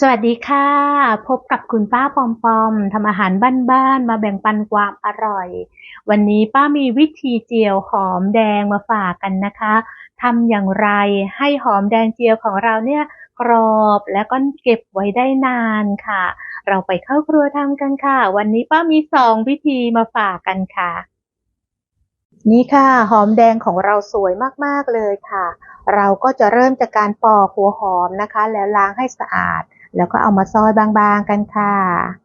สวัสดีค่ะ พบกับคุณป้าปอมปอมทำอาหารบ้านๆมาแบ่งปันความอร่อย วันนี้ป้ามีวิธีเจียวหอมแดงมาฝากกันนะคะทำอย่างไรให้หอมแดงเจียวของเราเนี่ยกรอบและก็เก็บไว้ได้นานค่ะ เราไปเข้าครัวทำกันค่ะ วันนี้ป้ามีสองวิธีมาฝากกันค่ะ นี่ค่ะ หอมแดงของเราสวยมากๆเลยค่ะ เราก็จะเริ่มจากการปอกหัวหอมนะคะ แล้วล้างให้สะอาด แล้วก็เอามาซอยบางๆกันค่ะ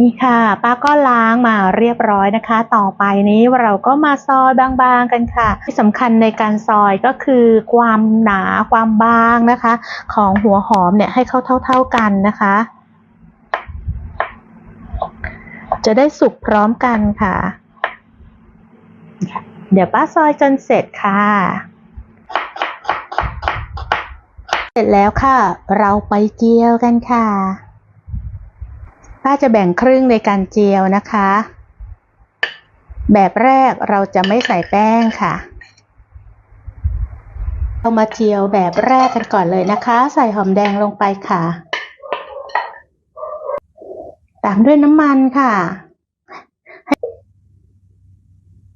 นี่ค่ะป้าก็ล้างมาเรียบร้อยนะคะ ต่อไปนี้เราก็มาซอยบางๆกันค่ะ ที่สำคัญในการซอยก็คือความหนาความบางนะคะ ของหัวหอมเนี่ยให้เข้าเท่า ๆกันนะคะ จะได้สุกพร้อมกันค่ะ เดี๋ยวป้าซอยจนเสร็จค่ะเสร็จแล้วค่ะ เราไปเจียวกันค่ะ ป้าจะแบ่งครึ่งในการเจียวนะคะ แบบแรกเราจะไม่ใส่แป้งค่ะ เรามาเจียวแบบแรกกันก่อนเลยนะคะ ใส่หอมแดงลงไปค่ะ ตามด้วยน้ำมันค่ะ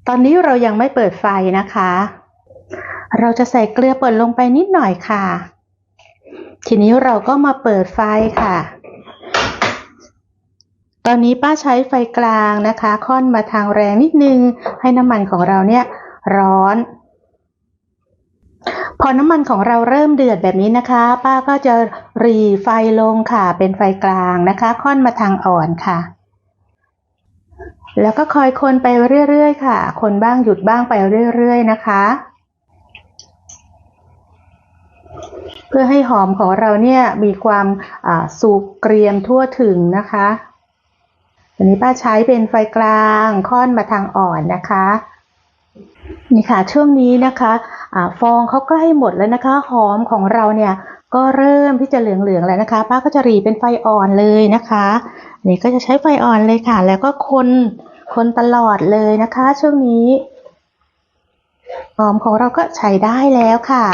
ตอนนี้เรายังไม่เปิดไฟนะคะ เราจะใส่เกลือป่นลงไปนิดหน่อยค่ะ ทีนี้เราก็มาเปิดไฟค่ะ ตอนนี้ป้าใช้ไฟกลางนะคะ ค่อนมาทางแรงนิดนึง ให้น้ำมันของเราเนี่ยร้อน พอน้ำมันของเราเริ่มเดือดแบบนี้นะคะ ป้าก็จะรีไฟลงค่ะ เป็นไฟกลางนะคะ ค่อนมาทางอ่อนค่ะ แล้วก็คอยคนไปเรื่อยๆค่ะ คนบ้างหยุดบ้างไปเรื่อยๆนะคะ เพื่อให้หอมของเราเนี่ยมีความสุกเกรียมทั่วถึงนะคะ วันนี้ป้าใช้เป็นไฟกลางค่อนมาทางอ่อนนะคะนี่ค่ะช่วงนี้นะคะอะฟองเขาใกล้หมดแล้วนะคะ หอมของเราเนี่ยก็เริ่มที่จะเหลืองๆแล้วนะคะ ป้าก็จะรีเป็นไฟอ่อนเลยนะคะนี่ก็จะใช้ไฟอ่อนเลยค่ะ แล้วก็คนคนตลอดเลยนะคะ ช่วงนี้หอมของเราก็ใช้ได้แล้วค่ะ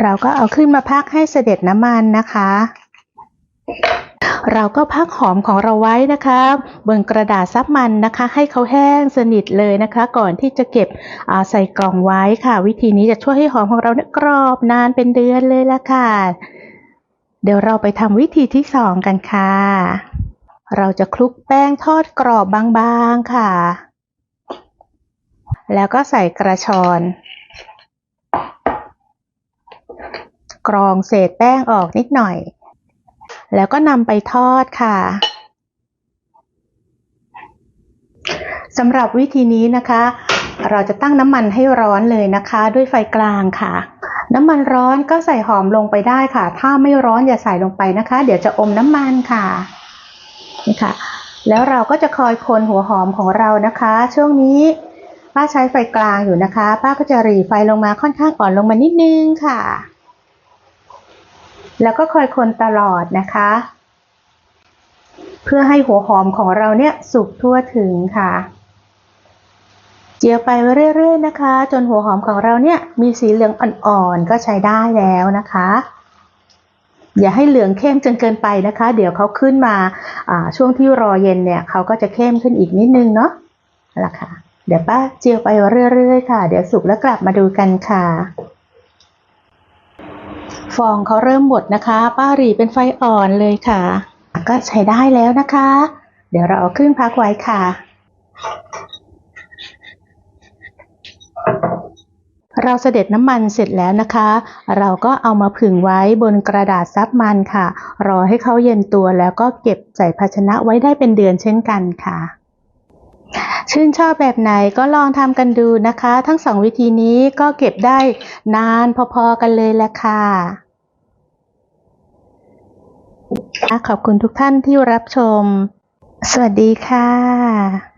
เราก็เอาขึ้นมาพักให้เสด็จน้ำมันนะคะ เราก็พักหอมของเราไว้นะคะบนกระดาษซับมันนะคะ ให้เขาแห้งสนิทเลยนะคะ ก่อนที่จะเก็บใส่กล่องไว้ค่ะ วิธีนี้จะช่วยให้หอมของเราเนี่ยกรอบนานเป็นเดือนเลยละค่ะ เดี๋ยวเราไปทำวิธีที่สองกันค่ะ เราจะคลุกแป้งทอดกรอบบางๆค่ะ แล้วก็ใส่กระชอนกรองเศษแป้งออกนิดหน่อย แล้วก็นำไปทอดค่ะสำหรับวิธีนี้นะคะ เราจะตั้งน้ำมันให้ร้อนเลยนะคะ ด้วยไฟกลางค่ะ น้ำมันร้อนก็ใส่หอมลงไปได้ค่ะ ถ้าไม่ร้อนอย่าใส่ลงไปนะคะ เดี๋ยวจะอมน้ำมันค่ะนี่ค่ะ แล้วเราก็จะคอยคนหัวหอมของเรานะคะ ช่วงนี้ป้าใช้ไฟกลางอยู่นะคะ ป้าก็จะรีไฟลงมาค่อนข้างอ่อนลงมานิดนึงค่ะ แล้วก็คอยคนตลอดนะคะ เพื่อให้หัวหอมของเราเนี่ยสุกทั่วถึงค่ะ เจียวไปเรื่อยๆนะคะ จนหัวหอมของเราเนี่ยมีสีเหลืองอ่อนๆก็ใช้ได้แล้วนะคะ อย่าให้เหลืองเข้มจนเกินไปนะคะ เดี๋ยวเขาขึ้นมาช่วงที่รอเย็นเนี่ยเขาก็จะเข้มขึ้นอีกนิดนึงเนาะละค่ะเดี๋ยวป้าเจียวไปเรื่อยๆค่ะ เดี๋ยวสุกแล้วกลับมาดูกันค่ะ ฟองเขาเริ่มหมดนะคะ ป้าหรีเป็นไฟอ่อนเลยค่ะ ก็ใช้ได้แล้วนะคะ เดี๋ยวเราเอาขึ้นพักไว้ค่ะ เราเสด็จน้ำมันเสร็จแล้วนะคะ เราก็เอามาผึ่งไว้บนกระดาษซับมันค่ะ รอให้เขาเย็นตัวแล้วก็เก็บใส่ภาชนะไว้ได้เป็นเดือนเช่นกันค่ะ ชื่นชอบแบบไหนก็ลองทำกันดูนะคะ ทั้งสองวิธีนี้ก็เก็บได้นานพอๆกันเลยแหละค่ะขอบคุณทุกท่านที่รับชม สวัสดีค่ะ